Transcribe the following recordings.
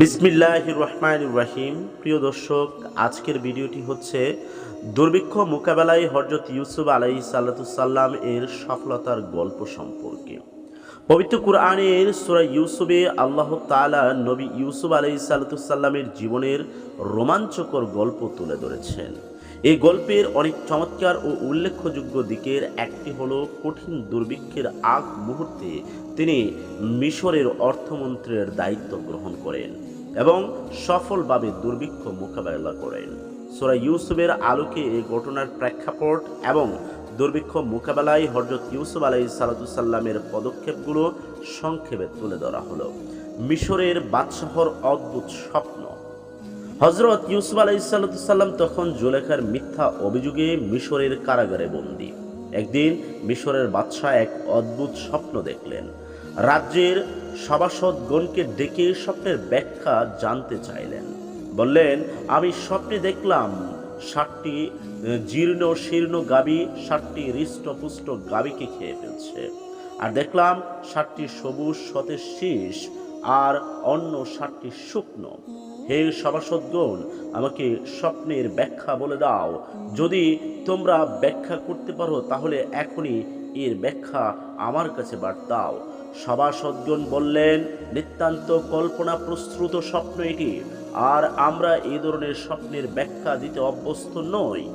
বিসমিল্লাহ রহমান রাহিম। প্রিয় দর্শক, আজকের ভিডিওটি হচ্ছে দুর্ভিক্ষ মোকাবেলায় হজরত ইউসুফ আলাই সাল্লাতুসাল্লাম এর সফলতার গল্প সম্পর্কে। পবিত্র কুরআনের সুরা ইউসুফে আল্লাহ তাআলা নবী ইউসুফ আলাই সাল্লাতুসাল্লামের জীবনের রোমাঞ্চকর গল্প তুলে ধরেছেন। এই গল্পের অনেক চমৎকার ও উল্লেখযোগ্য দিকের একটি হলো কঠিন দুর্ভিক্ষের আগ মুহূর্তে তিনি মিশরের অর্থমন্ত্রীর দায়িত্ব গ্রহণ করেন এবং সফলভাবে দুর্ভিক্ষ মোকাবেলা করেন। সোরা ইউসুফের আলোকে এই ঘটনার প্রেক্ষাপট এবং দুর্ভিক্ষ মোকাবেলায় হজরত ইউসুফ আলাই সালাতুসাল্লামের পদক্ষেপগুলো সংক্ষেপে তুলে ধরা হলো। মিশরের বাদশাহর অদ্ভুত স্বপ্ন। হজরত ইউসুফ আলাইসাল্লাম তখন জুলেখার মিথ্যা অভিযোগে মিশরের কারাগারে বন্দী। একদিন মিশরের বাদশাহ এক অদ্ভুত স্বপ্ন দেখলেন। রাজ্যের সভাসদগণকে ডেকে স্বপ্নের ব্যাখ্যা জানতে চাইলেন। বললেন, আমি স্বপ্নে দেখলাম ষাটটি জীর্ণ শীর্ণ গাবি, ষাটটি হৃষ্টপুষ্ট গাবিকে খেয়ে ফেলছে। আর দেখলাম ষাটটি সবুজ সতেজ শীষ আর অন্য ষাটটি শুকনো। হে সভাসদগণ, আমাকে স্বপ্নের ব্যাখ্যা বলে দাও। যদি তোমরা ব্যাখ্যা করতে পারো, তাহলে এখনই এর ব্যাখ্যা আমার কাছে বার্তাও সভাসদগণ বললেন, নিতান্ত কল্পনা প্রস্তুত স্বপ্ন এটি। আর আমরা এই ধরনের স্বপ্নের ব্যাখ্যা দিতে অভ্যস্ত নই।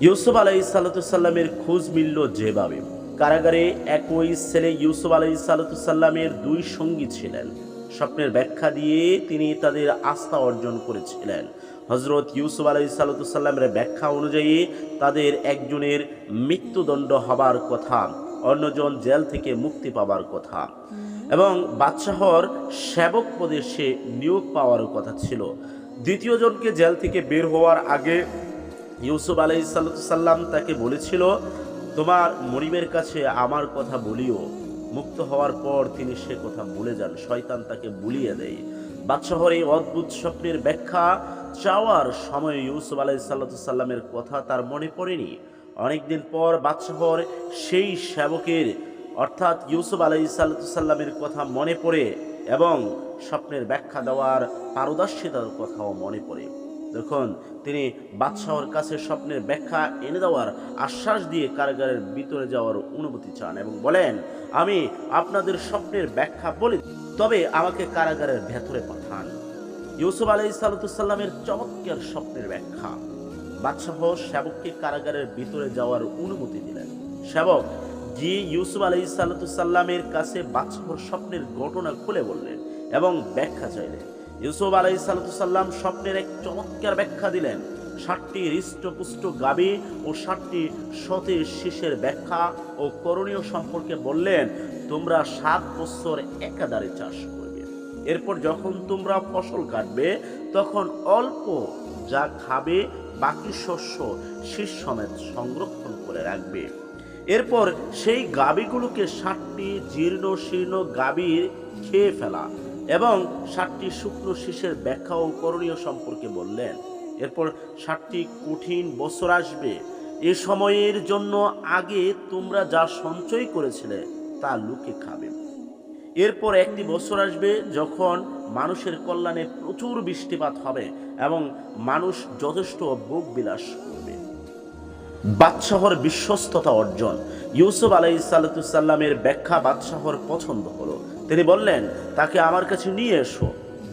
ইউসুফ আলাই সাল্লামের খোঁজ মিলল যেভাবে। কারাগারে একই ছেলে ইউসুফ আলাই সাল্লামের দুই সঙ্গী ছিলেন। স্বপ্নের ব্যাখ্যা দিয়ে তিনি তাদের আস্থা অর্জন করেছিলেন। হজরত ইউসুফ আলাই সাল্লামের ব্যাখ্যা অনুযায়ী তাদের একজনের মৃত্যুদণ্ড হবার কথা অন্যজন জেল থেকে মুক্তি পাবার কথা। এবং বাদশাহর সেবক পদে সে নিয়োগ পাওয়ার কথা ছিল। দ্বিতীয় জনকে জেল থেকে বের হওয়ার আগে ইউসুফ আলাই সাল্লাম তাকে বলেছিল, তোমার মরিমের কাছে আমার কথা বলিও। মুক্ত হওয়ার পর তিনি সে কথা ভুলে যান। শয়তান তাকে বুলিয়ে দেয়। বাদশাহর এই অদ্ভুত স্বপ্নের ব্যাখ্যা চাওয়ার সময় ইউসুফ আলাই সাল্লামের কথা তার মনে পড়েনি। অনেকদিন পর বাদশাহর সেই সেবকের অর্থাৎ ইউসুফ আলাই সাল্লামের কথা মনে পড়ে এবং স্বপ্নের ব্যাখ্যা দেওয়ার পারদর্শিতার কথাও মনে পড়ে। তখন তিনি বাদশাহর কাছে স্বপ্নের ব্যাখ্যা এনে দেওয়ার আশ্বাস দিয়ে কারাগারের ভিতরে যাওয়ার অনুমতি চান এবং বলেন, আমি আপনাদের স্বপ্নের ব্যাখ্যা বলি তবে আমাকে কারাগারের ভেতরে পাঠান। ইউসুফ আলাই সাল্লামের চমৎকার স্বপ্নের ব্যাখ্যা। বাদশাহ সেবককে কারাগারের ভিতরে যাওয়ার অনুমতি দিলেন। সেবক জি ইউসুফ আলাই সাল্লামের কাছে বাদশাহর স্বপ্নের ঘটনা খুলে বললেন এবং ব্যাখ্যা চাইলেন। ইউসুফ আলাই সাল্লাম স্বপ্নের এক চমৎকার ব্যাখ্যা দিলেন। ষাটটি হৃষ্টপুষ্ট গাবি ও ষাটটি সতের শীষের ব্যাখ্যা ও করণীয় সম্পর্কে বললেন, তোমরা সাত বছর একাধারে চাষ করবে এরপর যখন তোমরা ফসল কাটবে, তখন অল্প যা খাবে বাকি শস্য শীষ সমেত সংরক্ষণ করে রাখবে। এরপর সেই গাবিগুলোকে ষাটটি জীর্ণ শীর্ণ গাবির খেয়ে ফেলা এবং ষাটটি শুকনো শীষের ব্যাখ্যা ও করণীয় সম্পর্কে বললেন। এরপর ষাটটি কঠিন বছর আসবে। এ সময়ের জন্য আগে তোমরা যা সঞ্চয় করেছিলে তা লুকে খাবে। এরপর একটি বছর আসবে যখন মানুষের কল্যাণে প্রচুর বৃষ্টিপাত হবে এবং মানুষ যথেষ্ট ভোগ বিলাস করবে। বাদশাহর বিশ্বস্ততা অর্জন। ইউসুফ আলাই সাল্লামের ব্যাখ্যা বাদশাহর পছন্দ হলো। তিনি বললেন, তাকে আমার কাছে নিয়ে এসো।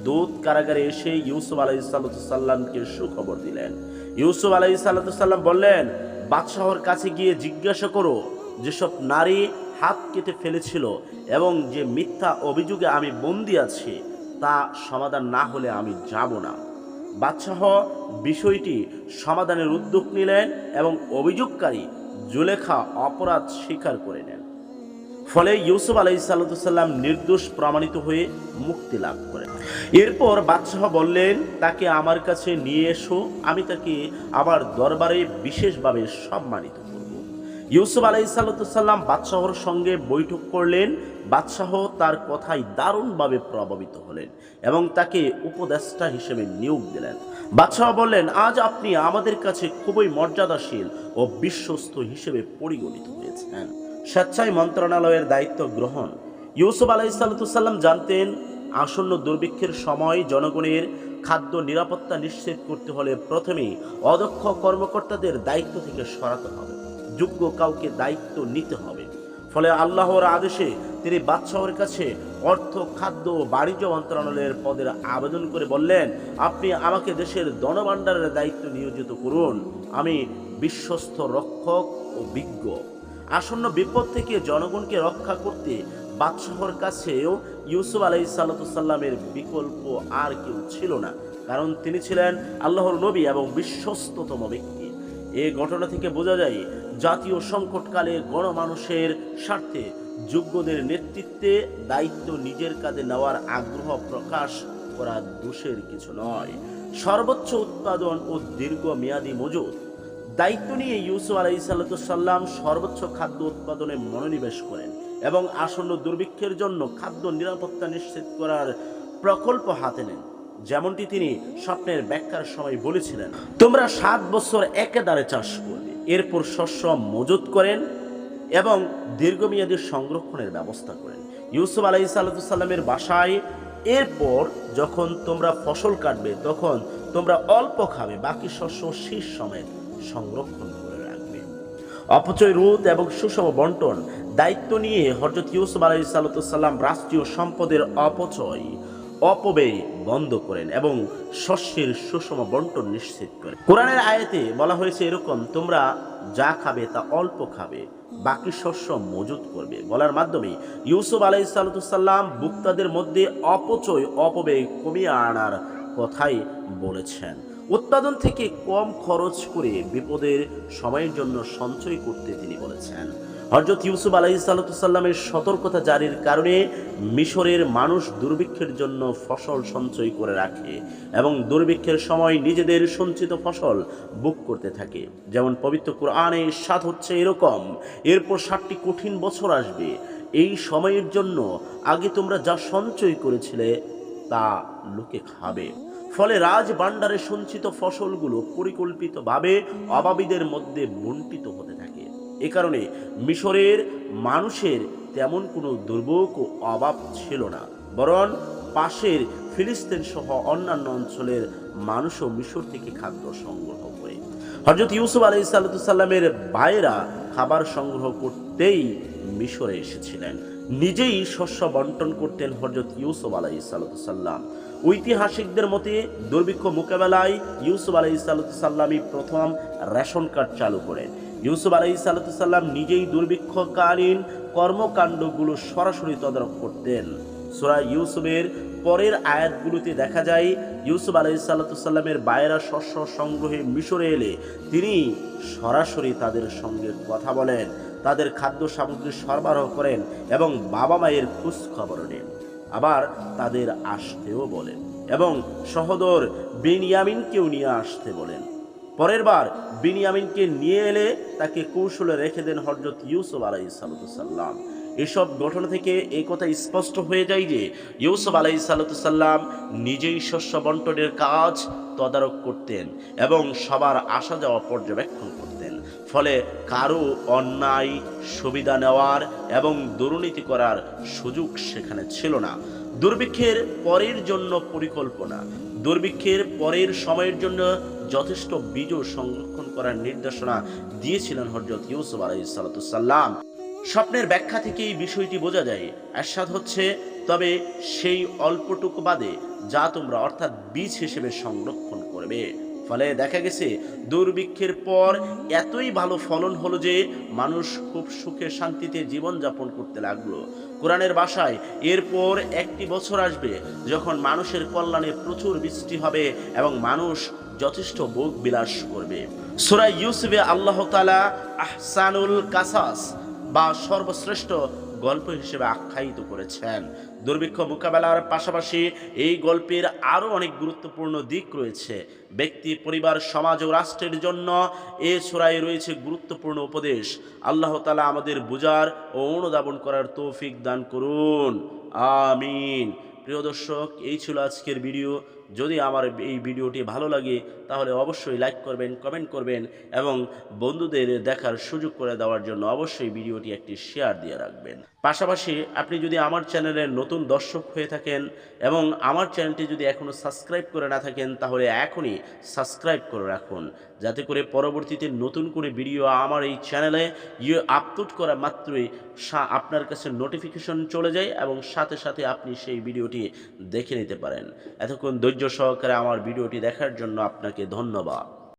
দূত কারাগারে এসে ইউসুফ আলাই সাল্লামকে সুখবর দিলেন। ইউসুফ আলাই সাল্লাম বললেন, বাদশাহর কাছে গিয়ে জিজ্ঞাসা করো, যেসব নারী হাত কেটে ফেলেছিল এবং যে মিথ্যা অভিযোগে আমি বন্দি আছি, তা সমাধান না হলে আমি যাব না। বাদশাহ বিষয়টি সমাধানের উদ্যোগ নিলেন এবং অভিযোগকারী জুলেখা অপরাধ স্বীকার করে নেন। ফলে ইউসুফ আলাই সাল্লাম নির্দোষ প্রমাণিত হয়ে মুক্তি লাভ করেন। এরপর বাদশাহ বললেন, তাকে আমার কাছে নিয়ে এসো, আমি তাকে আমার দরবারে বিশেষভাবে সম্মানিত ইউসুফ আলাই সাল্লাম বাদশাহর সঙ্গে বৈঠক করলেন। বাদশাহ তার কথায় দারুণভাবে প্রভাবিত হলেন এবং তাকে উপদেষ্টা হিসেবে নিয়োগ দিলেন। বাদশাহ বললেন, আজ আপনি আমাদের কাছে খুবই মর্যাদাশীল ও বিশ্বস্ত হিসেবে পরিগণিত হয়েছেন। স্বেচ্ছায় মন্ত্রণালয়ের দায়িত্ব গ্রহণ। ইউসুফ আলাইসাল্লাম জানতেন, আসন্ন দুর্ভিক্ষের সময় জনগণের খাদ্য নিরাপত্তা নিশ্চিত করতে হলে প্রথমেই অদক্ষ কর্মকর্তাদের দায়িত্ব থেকে সরাতে হবে। যোগ্য কাউকে দায়িত্ব নিতে হবে। ফলে আল্লাহর আদেশে তিনি বাদশাহের কাছে অর্থ, খাদ্য ও বাণিজ্য মন্ত্রণালয়ের পদের আবেদন করে বললেন, আপনি আমাকে দেশের ধনভাণ্ডারের দায়িত্ব নিয়োজিত করুন। আমি বিশ্বস্ত রক্ষক ও বিজ্ঞ। আসন্ন বিপদ থেকে জনগণকে রক্ষা করতে বাদশাহর কাছেও ইউসুফ আলাই সাল্লামের বিকল্প আর কেউ ছিল না। কারণ তিনি ছিলেন আল্লাহর নবী এবং বিশ্বস্ততম ব্যক্তি। এ ঘটনা থেকে বোঝা যায় জাতীয় সংকটকালে গণমানুষের স্বার্থে যোগ্যদের নেতৃত্বে দায়িত্ব নিজের কাঁধে নেওয়ার আগ্রহ প্রকাশ করা দোষের কিছু নয়। সর্বোচ্চ উৎপাদন ও দীর্ঘমেয়াদী মজুদ দায়িত্ব নিয়ে ইউসুফ আলাই সাল্লাম সর্বোচ্চ খাদ্য উৎপাদনে মনোনিবেশ করেন এবং আসন্ন দুর্ভিক্ষের জন্য খাদ্য নিরাপত্তা নিশ্চিত করার প্রকল্প হাতে নেন। যেমনটি তিনি স্বপ্নের ব্যাখ্যার সময় বলেছিলেন, তোমরা সাত বছর একেদারে চাষ করবে। এরপর শস্য মজুত করেন এবং দীর্ঘমেয়াদী সংরক্ষণের ব্যবস্থা করেন। ইউসুফ আলাই সাল্লামের বাসায় এরপর যখন তোমরা ফসল কাটবে, তখন তোমরা অল্প খাবে, বাকি শস্য শেষ সময় সংরক্ষণ করে রাখবে। অপচয় রোধ এবং সুষম বন্টন দায়িত্ব নিয়ে হজরত ইউসুফ আলাই সাল্লাম রাষ্ট্রীয় সম্পদের অপচয় অপব্যয় বন্ধ করেন এবং শস্যের সুষম বন্টন নিশ্চিত করেন। কোরআনের আয়াতে বলা হয়েছে এরকম, তোমরা যা খাবে তা অল্প খাবে, বাকি শস্য মজুত করবে। বলার মাধ্যমে ইউসুফ আলাই সাল্লাম বুক্তাদের মধ্যে অপচয়, অপব্যয় কমিয়ে আনার কথাই বলেছেন। উৎপাদন থেকে কম খরচ করে বিপদের সময়ের জন্য সঞ্চয় করতে তিনি বলেছেন। হজরত ইউসুফ আলাহি সাল্লামের সতর্কতা জারির কারণে মিশরের মানুষ দুর্ভিক্ষের জন্য ফসল সঞ্চয় করে রাখে এবং দুর্ভিক্ষের সময় নিজেদের সঞ্চিত ফসল বুক করতে থাকে। যেমন পবিত্র কোরআনে সাত হচ্ছে এরকম, এরপর ষাটটি কঠিন বছর আসবে। এই সময়ের জন্য আগে তোমরা যা সঞ্চয় করেছিলে তা লোকে খাবে। ফলে রাজ ভাণ্ডারে সঞ্চিত ফসলগুলো পরিকল্পিতভাবে অভাবীদের মধ্যে বন্টিত হতে থাকে। এ কারণে মিশরের মানুষের তেমন কোনো দুর্ভোগ ও অভাব ছিল না। বরং পাশের ফিলিস্তিন সহ অন্যান্য অঞ্চলের মানুষও মিশর থেকে খাদ্য সংগ্রহ করে। হজরত ইউসুফ আলাই সাল্লামের ভাইয়েরা খাবার সংগ্রহ করতেই মিশরে এসেছিলেন। নিজেই শস্য বন্টন করতেন হজরত ইউসুফ আলাই সাল্লাম ঐতিহাসিকদের মতে দুর্ভিক্ষ মোকাবেলায় ইউসুফ আলাই সাল্লামই প্রথম রেশন কার্ড চালু করেন। ইউসুফ আলাই সাল্লাম নিজেই দুর্ভিক্ষকালীন কর্মকাণ্ডগুলো সরাসরি তদারক করতেন। সোরা ইউসুফের পরের আয়াতগুলোতে দেখা যায়, ইউসুফ আলাই সাল্লামের বায়রা শস্য সংগ্রহে মিশরে এলে তিনি সরাসরি তাদের সঙ্গে কথা বলেন, তাদের খাদ্য সামগ্রী সরবরাহ করেন এবং বাবা মায়ের খোঁজ খবর নেন। আবার তাদের আসতেও বলেন এবং সহদর বেনিয়ামিনকেও নিয়ে আসতে বলেন। পরের বার বিনিয়ামিনকে নিয়ে এলে তাকে কৌশলে রেখে দেন হজরত ইউসুফ আলাই সাল্লাম এসব ঘটনা থেকে এই কথা স্পষ্ট হয়ে যায় যে ইউসুফ আলাই সাল্লাম নিজেই শস্য বন্টনের কাজ তদারক করতেন এবং সবার আসা যাওয়া পর্যবেক্ষণ করতেন। ফলে কারও অন্যায়, সুবিধা নেওয়ার এবং দুর্নীতি করার সুযোগ সেখানে ছিল না। দুর্ভিক্ষের পরের জন্য পরিকল্পনা, দুর্ভিক্ষের পরের সময়ের জন্য যথেষ্ট বীজ সংরক্ষণ করার নির্দেশনা দিয়েছিলেন হজরত ইউসুফ আলাই সাল্লাম স্বপ্নের ব্যাখ্যা থেকে এই বিষয়টি বোঝা যায়। এরশাদ হচ্ছে, তবে সেই অল্পটুকু বাদে যা তোমরা অর্থাৎ বীজ হিসেবে সংরক্ষণ করবে। ফলে দেখা গেছে, দুর্ভিক্ষের পর এতই ভালো ফলন হলো যে মানুষ খুব সুখে শান্তিতে জীবনযাপন করতে লাগল। কোরআনের বাসায় এরপর একটি বছর আসবে যখন মানুষের কল্যাণে প্রচুর বৃষ্টি হবে এবং মানুষ যথেষ্ট ভোগ বিলাস করবে। সুরাই ইউসুফে আল্লাহ তালা আহসানুল কাসাস বা সর্বশ্রেষ্ঠ গল্প হিসেবে আখ্যায়িত করেছেন। দুর্ভিক্ষ মোকাবেলার পাশাপাশি এই গল্পের আরও অনেক গুরুত্বপূর্ণ দিক রয়েছে। ব্যক্তি, পরিবার, সমাজ ও রাষ্ট্রের জন্য এ ছোড়ায় রয়েছে গুরুত্বপূর্ণ উপদেশ। আল্লাহ তালা আমাদের বুজার ও অনুধাবন করার তৌফিক দান করুন। আমিন। প্রিয় দর্শক, এই ছিল আজকের ভিডিও। যদি আমার এই ভিডিওটি ভালো লাগে, তাহলে অবশ্যই লাইক করবেন কমেন্ট করবেন এবং বন্ধুদের দেখার সুযোগ করে দেওয়ার জন্য অবশ্যই ভিডিওটি একটি শেয়ার দিয়ে রাখবেন। পাশাপাশি আপনি যদি আমার চ্যানেলের নতুন দর্শক হয়ে থাকেন এবং আমার চ্যানেলটি যদি এখনও সাবস্ক্রাইব করে না থাকেন, তাহলে এখনই সাবস্ক্রাইব করে রাখুন। যাতে করে পরবর্তীতে নতুন করে ভিডিও আমার এই চ্যানেলে ইয়ে আপলোড করা মাত্রই আপনার কাছে নোটিফিকেশন চলে যায় এবং সাথে সাথে আপনি সেই ভিডিওটি দেখে নিতে পারেন। এতক্ষণ ধৈর্য সহকারে আমার ভিডিওটি দেখার জন্য আপনাকে ধন্যবাদ।